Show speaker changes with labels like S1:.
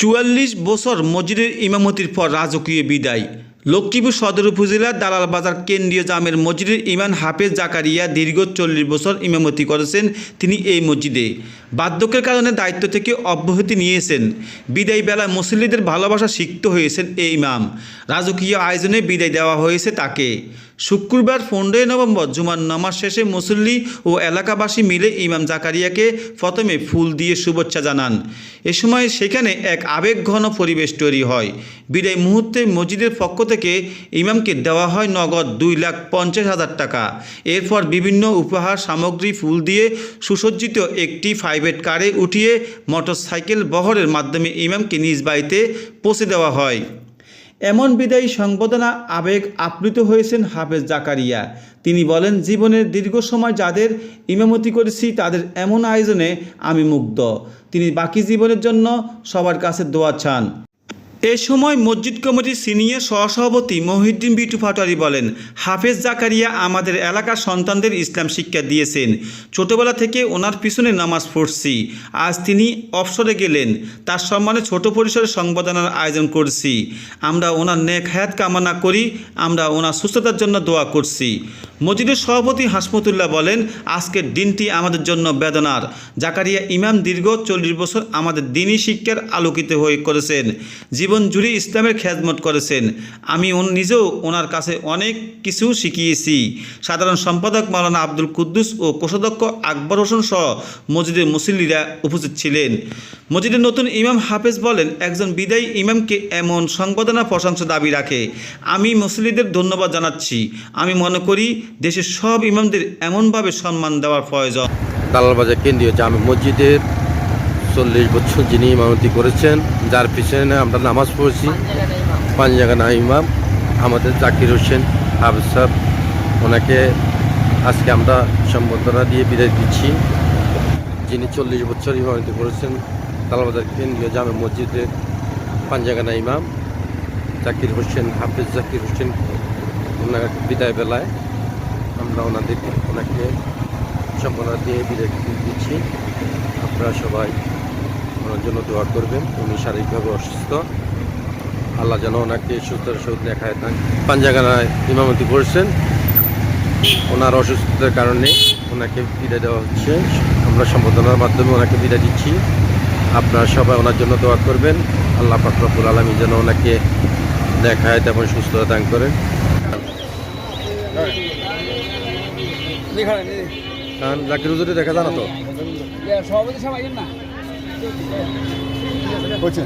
S1: চুয়াল্লিশ বছর মসজিদের ইমামতির পর রাজকীয় বিদায়। লক্ষ্মীপুর সদর উপজেলার দালাল বাজার কেন্দ্রীয় জামের মসজিদের ইমান হাফেজ জাকারিয়া দীর্ঘ চল্লিশ বছর ইমামতি করেছেন তিনি এই মসজিদে। বার্ধক্যের কারণে দায়িত্ব থেকে অব্যাহতি নিয়েছেন। বিদায় বেলায় মুসল্লিদের ভালোবাসা সিক্ত হয়েছেন এই ইমাম। রাজকীয় আয়োজনে বিদায় দেওয়া হয়েছে তাকে। শুক্রবার পনেরোই নভেম্বর জুমার নামাজ শেষে মুসল্লি ও এলাকাবাসী মিলে ইমাম জাকারিয়াকে প্রথমে ফুল দিয়ে শুভেচ্ছা জানান। এ সময় সেখানে এক আবেগঘন পরিবেশ তৈরি হয়। বিদায় মুহূর্তে মসজিদের পক্ষ থেকে ইমামকে দেওয়া হয় নগদ দুই লাখ পঞ্চাশ হাজার টাকা। এরপর বিভিন্ন উপহার সামগ্রী ফুল দিয়ে সুসজ্জিত একটি প্রাইভেট কারে উঠিয়ে মোটরসাইকেল বহরের মাধ্যমে ইমামকে নিজ বাড়িতে পৌঁছে দেওয়া হয়। এমন বিদায়ী সংবেদনা আবেগ আপ্লুত হয়েছেন হাফেজ জাকারিয়া। তিনি বলেন, জীবনের দীর্ঘ সময় যাদের ইমামতি করেছি, তাদের এমন আয়োজনে আমি মুগ্ধ। তিনি বাকি জীবনের জন্য সবার কাছে দোয়া চান। এ সময় মসজিদ কমিটির সিনিয়র সহসভাপতি মহিউদ্দিন বিটু পাটোয়ারি বলেন, হাফেজ জাকারিয়া আমাদের এলাকার সন্তানদের ইসলাম শিক্ষা দিয়েছেন। ছোটবেলা থেকে ওনার পিছনে নামাজ পড়ছি। আজ তিনি অবসরে গেলেন। তার সম্মানে ছোট পরিসরে সংবর্ধনার আয়োজন করছি। আমরা ওনার নেক হায়াত কামনা করি। আমরা ওনার সুস্থতার জন্য দোয়া করছি। মসজিদের সভাপতি হাসমতুল্লাহ বলেন, আজকের দিনটি আমাদের জন্য বেদনার। জাকারিয়া ইমাম দীর্ঘ চল্লিশ বছর আমাদের দিনই শিক্ষার আলোকিত হয়ে করেছেন। জুড়ে ইসলামের খেদমত করেছেন। আমি নিজেও ওনার কাছে অনেক কিছু শিখিয়েছি। সাধারণ সম্পাদক মাওলানা আব্দুল কুদ্দুস ও কোষাধ্যক্ষ আকবর হোসেন সহ মসজিদের মুসল্লিরা উপস্থিত ছিলেন। মসজিদের নতুন ইমাম হাফেজ বলেন, একজন বিদায়ী ইমামকে এমন সংবর্ধনা, প্রশংসা, দাবি রাখে। আমি মুসল্লিদের ধন্যবাদ জানাচ্ছি। আমি মনে করি, দেশের সব ইমামদের এমনভাবে সম্মান দেওয়ার প্রয়োজন।
S2: দালালবাজার কেন্দ্রীয় জামে মসজিদের চল্লিশ বছর যিনি ইমামতি করেছেন, যার পিছনে আমরা নামাজ পড়েছি। পাঞ্জাগানা ইমাম আমাদের জাকির হোসেন হাফিজ সাহেব, ওনাকে আজকে আমরা সম্বর্ধনা দিয়ে বিদায় দিচ্ছি। যিনি চল্লিশ বছর ইমামতি করেছেন, তালাবাজার কেন্দ্রীয় জামে মসজিদের পাঞ্জাগানা ইমাম জাকির হোসেন, হাফিজ জাকির হোসেন ওনার বিদায় বেলায় আমরা ওনাদেরকে, ওনাকে সম্মাননা দিয়ে বিদায় দিচ্ছি। আপনারা সবাই ওনার জন্য দোয়া করবেন। উনি শারীরিকভাবে অসুস্থ। আল্লাহ যেন ওনাকে সুস্থতার সহিত দেখায় থাক পাঞ্জাগানায় ইমামতি করছেন। ওনার অসুস্থতার কারণে ওনাকে বিদায় দেওয়া হচ্ছে। আমরা সম্বোধনার মাধ্যমে ওনাকে বিদায় দিচ্ছি। আপনারা সবাই ওনার জন্য দোয়া করবেন। আল্লাহ ফাকরাবুল আলমী যেন ওনাকে দেখায় তেমন সুস্থতা দান করেন। কারণ জাকির হুজুরে দেখা জানো তো?
S3: সভাপতি সবাই না?
S4: হচ্ছে